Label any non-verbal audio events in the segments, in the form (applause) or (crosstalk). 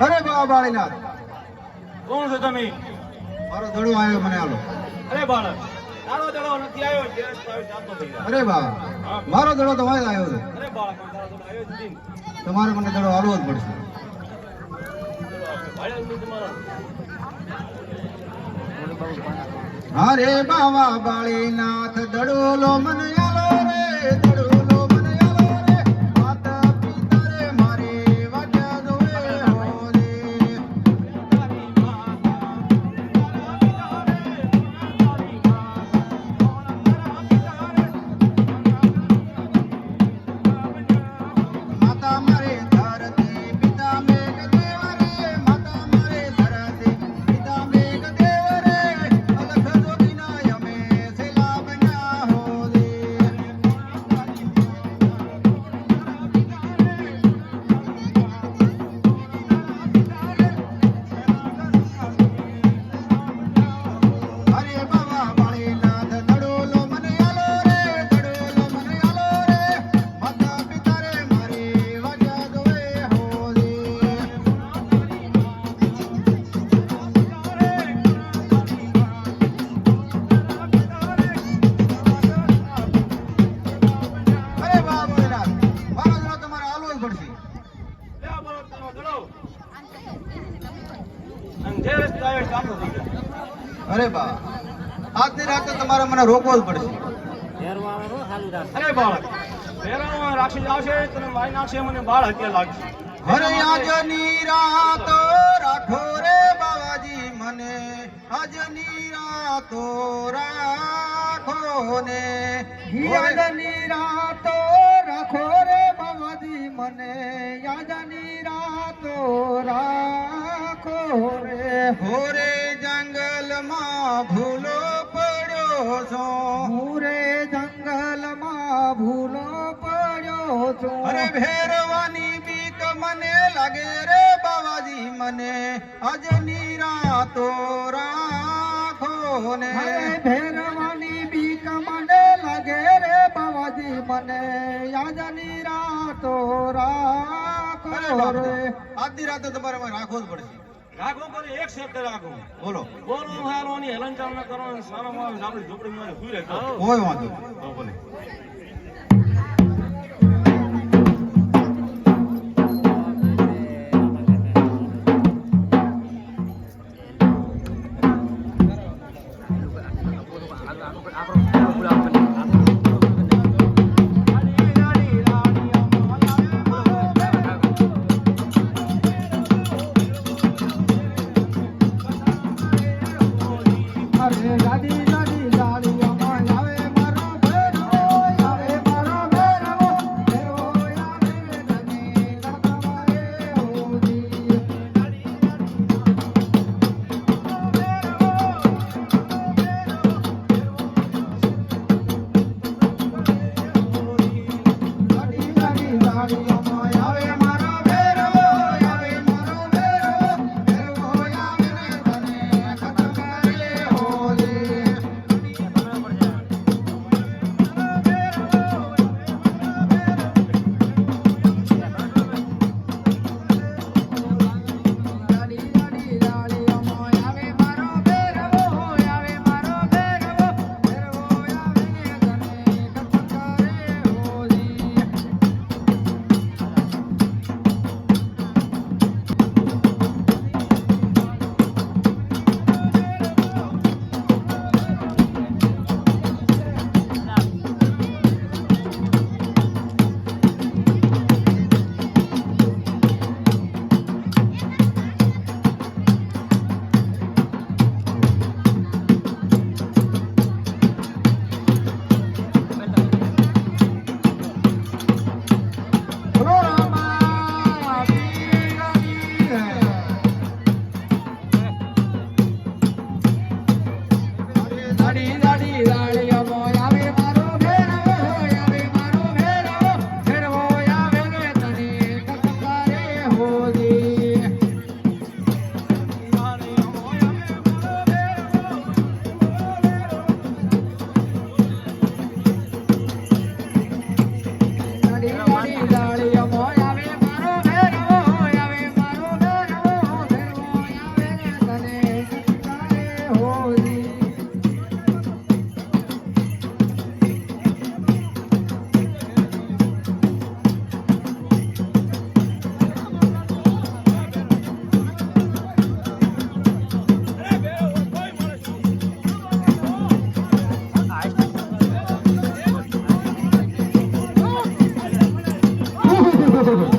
અરે બાબા બાળીનાથ. કોણ છો તમે? મારો દડો આવ્યો મને આલો. અરે બાળક તારો દડો નથી આવ્યો અરે બાબા મારો દડો તો વાય આવ્યો છે. અરે બાળક તારો દડો આવ્યો જ તમારે મને દડો આલવો જ પડશે. અરે બાવા બાળીનાથ દડોલો મને આલો રે અરે બા આજની રાતે તમારે મને રોકવો જ પડશે. અરે બાળક ફેરામાં રાખી આવશે તને મારી નાખશે મને બાળ હત્યા લાગશે. અરે આજની રાત રાખો રે બાવાજી મને આજની રાતો રાખો ને. આજની રાતો મને યાદની રાતો રાખો રે. હોરે જંગલમાં ભૂલો પડ્યો છો. હોરે જંગલમાં ભૂલો પડ્યો છો. અરે ભેરવાની બીક મને લાગે રે બાવાજી મને. આજની રાતો રાખો ને. ભેરવાની મને આજની રાતો રાખો રે આજની રાતે તમારે રાખવો જ પડશે રાખો પણ એક શબ્દ રાખો બોલો બોલો હારો ની હલનચલન ના કરો સારો માણસ આપણી ઝૂંપડી માં સુઈ રહેતો કોઈ વાંધો. તો ભલે અરે અરે (laughs)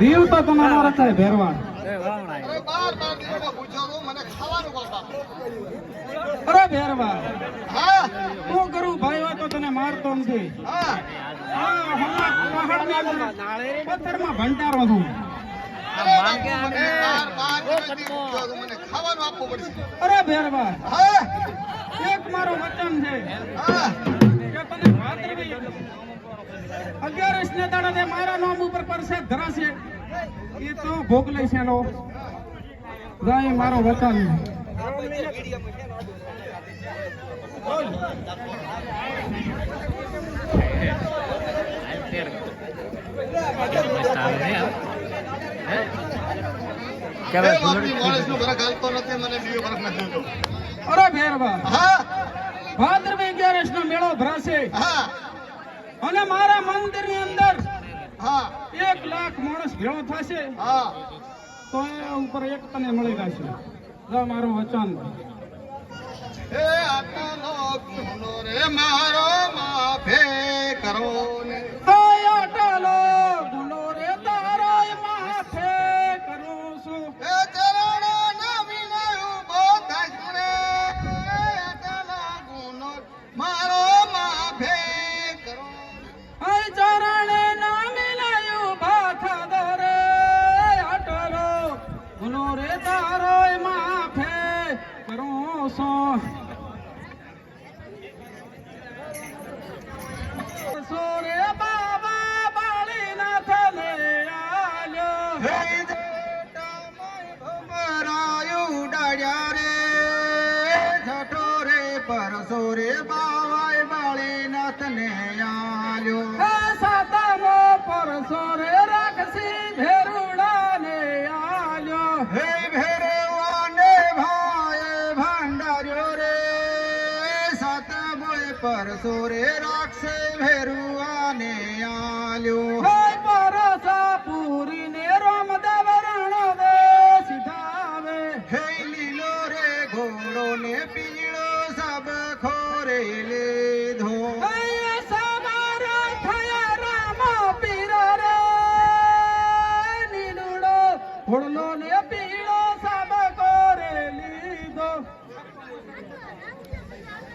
દીવ તો તમારો રચાય ભેરવાડ. અરે ભેરવાડ. શું કરું ભાઈ તો તને મારતો નથી. પથ્થરમાં ભંટારો છું. અરે ભેરવાડ, એક મારો વચન છે. અગિયારસ ને મારા નામ ઉપર પરસેદ ધરાશે. એ તો ભોગ લઈશ એનો જાય મારો અરે ભેરવાડ હા. ભાદરવી અગિયારસ નો મેળો ભરાશે હા. અને મારા મંદિરની અંદર હા. એક લાખ માણસ ભેળો થશે હા. તો એ ઉપર એક તને મળી જશે. જા મારું વચન. હે આટલો રે મારો માફે. ગુનો રે તારો માફે કરું સો. સોરે બાબા બાળી નાથ ને આલ્યો. હે દેતા મય ભમરાયો ઉડાડ્યા રે. જઠો રે બાવાય બાળી નાથ ને આલ્યો.